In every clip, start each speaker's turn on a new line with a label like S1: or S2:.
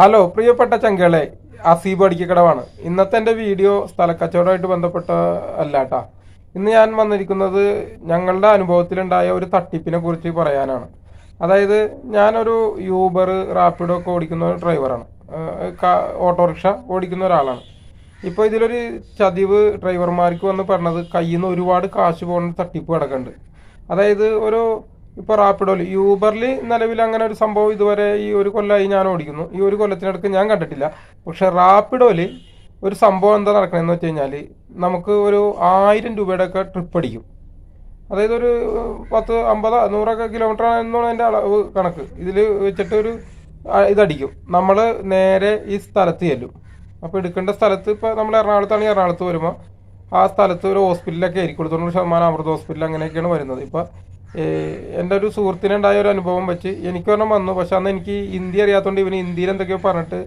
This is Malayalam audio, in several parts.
S1: ഹലോ പ്രിയപ്പെട്ട ചങ്കളെ അസീബ് അടിക്കക്കടവാണ് ഇന്നത്തെ എന്റെ വീഡിയോ സ്ഥലക്കച്ചവടമായിട്ട് ബന്ധപ്പെട്ട അല്ല കേട്ടാ ഇന്ന് ഞാൻ വന്നിരിക്കുന്നത് ഞങ്ങളുടെ അനുഭവത്തിലുണ്ടായ ഒരു തട്ടിപ്പിനെ കുറിച്ച് പറയാനാണ്. അതായത് ഞാനൊരു യൂബർ റാപ്പിഡോ ഒക്കെ ഓടിക്കുന്ന ഒരു ഡ്രൈവറാണ്. ഓട്ടോറിക്ഷ ഓടിക്കുന്ന ഒരാളാണ്. ഇപ്പോൾ ഇതിലൊരു ചതിവ് ഡ്രൈവർമാർക്ക് വന്ന് പറഞ്ഞത് കയ്യിൽ നിന്ന് ഒരുപാട് കാശ് പോകുന്ന തട്ടിപ്പ് കിടക്കുന്നുണ്ട് അതായത് ഒരു ഇപ്പോൾ റാപ്പിഡോയിൽ യൂബറിൽ നിലവിൽ അങ്ങനെ ഒരു സംഭവം ഇതുവരെ ഈ ഒരു കൊല്ലമായി ഞാൻ ഓടിക്കുന്നു. ഈ ഒരു കൊല്ലത്തിനടുക്ക് ഞാൻ കണ്ടിട്ടില്ല. പക്ഷെ റാപ്പിഡോയിൽ ഒരു സംഭവം എന്താ നടക്കണമെന്ന് വെച്ച് കഴിഞ്ഞാൽ നമുക്ക് ഒരു ആയിരം രൂപയുടെ ഒക്കെ ട്രിപ്പ് അടിക്കും. അതായത് ഒരു പത്ത് അമ്പത് നൂറൊക്കെ കിലോമീറ്റർ എന്നാണ് എന്റെ അളവ് കണക്ക്. ഇതിൽ വെച്ചിട്ട് ഒരു ഇതടിക്കും. നമ്മൾ നേരെ ഈ സ്ഥലത്ത് ചെല്ലും. അപ്പോൾ എടുക്കേണ്ട സ്ഥലത്ത് ഇപ്പോൾ നമ്മൾ എറണാകുളത്താണെങ്കിൽ എറണാകുളത്ത് വരുമ്പോൾ ആ സ്ഥലത്ത് ഒരു ഹോസ്പിറ്റലൊക്കെ ആയിരിക്കും. തൊണ്ണൂറ് ശതമാനം അമൃത ഹോസ്പിറ്റൽ അങ്ങനെയൊക്കെയാണ് വരുന്നത്. ഇപ്പോൾ എന്റെ ഒരു സുഹൃത്തിനുണ്ടായ ഒരു അനുഭവം വെച്ച് എനിക്ക് ഒരെണ്ണം വന്നു. പക്ഷെ അന്ന് എനിക്ക് ഹിന്ദി അറിയാത്തതുകൊണ്ട് ഇവന് ഹിന്ദിയിൽ എന്തൊക്കെയോ പറഞ്ഞിട്ട്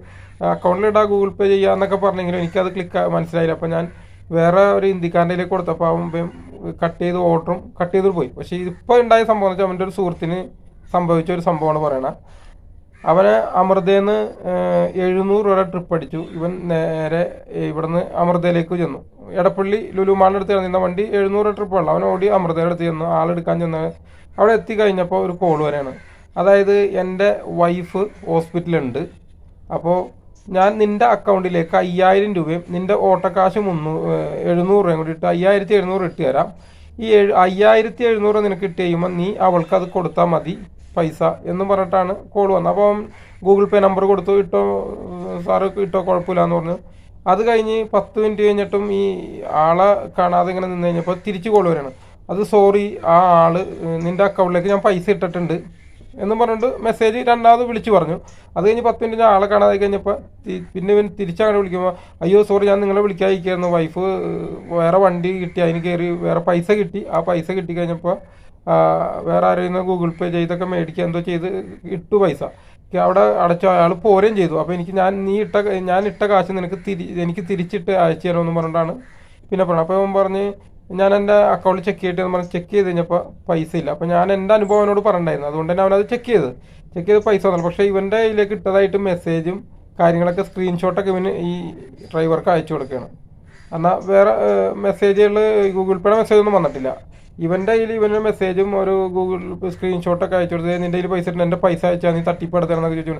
S1: അക്കൗണ്ടിലിടാ ഗൂഗിൾ പേ ചെയ്യാന്നൊക്കെ പറഞ്ഞെങ്കിലും എനിക്കത് ക്ലിക്ക് മനസ്സിലായില്ല. അപ്പോൾ ഞാൻ വേറെ ഒരു ഹിന്ദിക്കാരന്റെ കൊടുത്തപ്പോൾ അവൻ കട്ട് ചെയ്ത് ഓർഡറും കട്ട് ചെയ്തിട്ട് പോയി. പക്ഷേ ഇപ്പോൾ ഉണ്ടായ സംഭവം എന്ന് വെച്ചാൽ അവന്റെ ഒരു സുഹൃത്തിന് സംഭവിച്ച ഒരു സംഭവമാണ് പറയണത് അവന് അമൃതയിൽ എഴുന്നൂറ് രൂപ ട്രിപ്പ് അടിച്ചു. ഇവൻ നേരെ ഇവിടുന്ന് അമൃതയിലേക്ക് ചെന്നു. എടപ്പള്ളി ലുലുമാളിന്റെ അടുത്ത് നിന്ന വണ്ടി എഴുന്നൂറ് ട്രിപ്പ് ഉള്ളു അവൻ ഓടി അമൃതയുടെ അടുത്ത് ചെന്നു. ആളെടുക്കാൻ ചെന്ന് അവിടെ എത്തി കഴിഞ്ഞപ്പോൾ ഒരു കോൾ വരെയാണ്. അതായത് എന്റെ വൈഫ് ഹോസ്പിറ്റലുണ്ട് അപ്പോൾ ഞാൻ നിന്റെ അക്കൗണ്ടിലേക്ക് അയ്യായിരം രൂപയും നിന്റെ ഓട്ടക്കാശ് മുന്നൂ എഴുന്നൂറ് രൂപയും കൂടി ഇട്ട് അയ്യായിരത്തി എഴുന്നൂറ് ഇട്ട് തരാം. ഈ എഴു അയ്യായിരത്തി എഴുന്നൂറ് നിനക്ക് ഇട്ട് കഴിയുമ്പോൾ നീ അവൾക്ക് അത് കൊടുത്താൽ മതി. പൈസ എന്നും പറഞ്ഞിട്ടാണ് കോൾ വന്നത്. അപ്പം ഗൂഗിൾ പേ നമ്പർ കൊടുത്തു ഇട്ടോ സാറ് ഇട്ടോ കുഴപ്പമില്ല എന്ന് പറഞ്ഞു. അത് കഴിഞ്ഞ് പത്ത് മിനിറ്റ് കഴിഞ്ഞിട്ടും ഈ ആളെ കാണാതെ ഇങ്ങനെ നിന്ന് കഴിഞ്ഞപ്പോൾ തിരിച്ച് കോൾ വരികയാണ് അത് സോറി ആ ആൾ നിന്റെ അക്കൗണ്ടിലേക്ക് ഞാൻ പൈസ ഇട്ടിട്ടുണ്ട് എന്നും പറഞ്ഞിട്ട് മെസ്സേജ് രണ്ടാമത് വിളിച്ചു പറഞ്ഞു. അത് കഴിഞ്ഞ് പത്ത് മിനിറ്റ് ആളെ കാണാതെ കഴിഞ്ഞപ്പോൾ പിന്നെ പിന്നെ തിരിച്ചങ്ങനെ വിളിക്കുമ്പോൾ അയ്യോ സോറി ഞാൻ നിങ്ങളെ വിളിക്കാതിരിക്കുന്നു വൈഫ് വേറെ വണ്ടി കിട്ടി അതിന് കയറി വേറെ പൈസ കിട്ടി. ആ പൈസ കിട്ടി കഴിഞ്ഞപ്പോൾ വേറെ ആരെയും ഗൂഗിൾ പേ ചെയ്തൊക്കെ മേടിക്കുക എന്തോ ചെയ്ത് ഇട്ടു പൈസ. അവിടെ അടച്ചു അയാൾ പോരുകയും ചെയ്തു. അപ്പോൾ എനിക്ക് ഞാൻ നീ ഇട്ട ഞാൻ ഇട്ട കാശ് നിനക്ക് തിരി എനിക്ക് തിരിച്ചിട്ട് അയച്ചു തരാമെന്ന് പറഞ്ഞിട്ടാണ് പിന്നെ പറഞ്ഞത്. അപ്പോൾ അവൻ പറഞ്ഞ് ഞാൻ എന്റെ അക്കൗണ്ട് ചെക്ക് ചെയ്തിട്ട് പറഞ്ഞ് ചെക്ക് ചെയ്ത് കഴിഞ്ഞപ്പോൾ പൈസ ഇല്ല. അപ്പോൾ ഞാൻ എന്റെ അനുഭവം അവനോട് പറഞ്ഞിട്ടുണ്ടായിരുന്നു. അതുകൊണ്ട് തന്നെ അവനത് ചെക്ക് ചെയ്ത്. ചെക്ക് ചെയ്ത് പൈസ വന്നു പക്ഷേ ഇവന്റെ കയ്യിലേക്ക് ഇട്ടതായിട്ട് മെസ്സേജും കാര്യങ്ങളൊക്കെ സ്ക്രീൻഷോട്ടൊക്കെ ഇവന് ഈ ഡ്രൈവർക്ക് അയച്ചു കൊടുക്കുകയാണ്. എന്നാൽ വേറെ മെസ്സേജുകൾ ഗൂഗിൾ പേയുടെ മെസ്സേജ് ഒന്നും വന്നിട്ടില്ല. ഇവന്റെ കയ്യിൽ ഇവന്റെ മെസ്സേജും ഒരു ഗൂഗിൾ സ്ക്രീൻഷോട്ടൊക്കെ അയച്ചു കൊടുത്തത് നിന്റെ കയ്യിൽ പൈസ ഉണ്ട് എന്റെ പൈസ അയച്ചാൽ നീ തട്ടിപ്പെടുത്തണമെന്നൊക്കെ ചോദിച്ചു.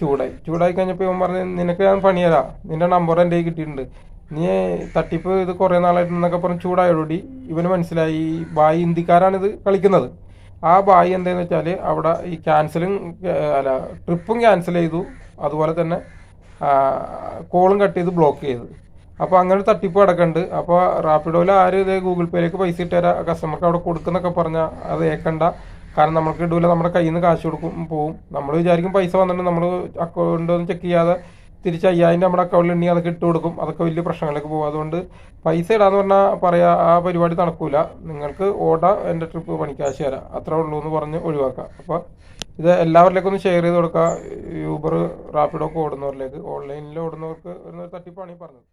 S1: ചൂടായി. ചൂടായി കഴിഞ്ഞപ്പോൾ ഇവൻ പറഞ്ഞു നിനക്ക് ഞാൻ പണിയരാ നിന്റെ നമ്പർ എന്റെ കയ്യിൽ കിട്ടിയിട്ടുണ്ട്. നീ തട്ടിപ്പ് ഇത് കുറേ നാളായിട്ട് എന്നൊക്കെ പറഞ്ഞ് ചൂടായോടുകൂടി ഇവന് മനസ്സിലായി ബായി ഇത് കളിക്കുന്നത്. ആ ബായി എന്താണെന്ന് വെച്ചാൽ അവിടെ ഈ ക്യാൻസലും അല്ല ട്രിപ്പും ക്യാൻസൽ ചെയ്തു. അതുപോലെ തന്നെ കോളും കട്ട് ചെയ്ത് ബ്ലോക്ക് ചെയ്തു. അപ്പോൾ അങ്ങനെ തട്ടിപ്പ് കിടക്കുന്നുണ്ട് അപ്പോൾ റാപ്പിഡോയിൽ ആരും ഇത് ഗൂഗിൾ പേയിലേക്ക് പൈസ ഇട്ട് തരാം കസ്റ്റമർക്ക് അവിടെ കൊടുക്കുന്നൊക്കെ പറഞ്ഞാൽ അത് ഏക്കണ്ട. കാരണം നമ്മൾക്ക് ഇടൂല നമ്മുടെ കയ്യിൽ നിന്ന് കാശ് കൊടുക്കും പോവും. നമ്മൾ വിചാരിക്കും പൈസ വന്നിട്ട് നമ്മൾ അക്കൗണ്ട് ഒന്നും ചെക്ക് ചെയ്യാതെ തിരിച്ച് അയ്യായിരം നമ്മുടെ അക്കൗണ്ടിൽ ഉണ്ടെങ്കിൽ അതൊക്കെ ഇട്ട് കൊടുക്കും. അതൊക്കെ വലിയ പ്രശ്നങ്ങളിലേക്ക് പോകും. അതുകൊണ്ട് പൈസ ഇടാന്ന് പറഞ്ഞാൽ പറയാ ആ പരിപാടി നടക്കൂല. നിങ്ങൾക്ക് ഓടാ എന്റെ ട്രിപ്പ് പണിക്കാശ് തരാം. അത്രേ ഉള്ളൂ എന്ന് പറഞ്ഞ് ഒഴിവാക്കാം. അപ്പോൾ ഇത് എല്ലാവരിലേക്കും ഒന്ന് ഷെയർ ചെയ്ത് കൊടുക്കുക യൂബർ റാപ്പിഡോ ഒക്കെ ഓടുന്നവരിലേക്ക്. ഓൺലൈനിൽ ഓടുന്നവർക്ക് ഒരു തട്ടിപ്പാണ് ഈ പറഞ്ഞത്.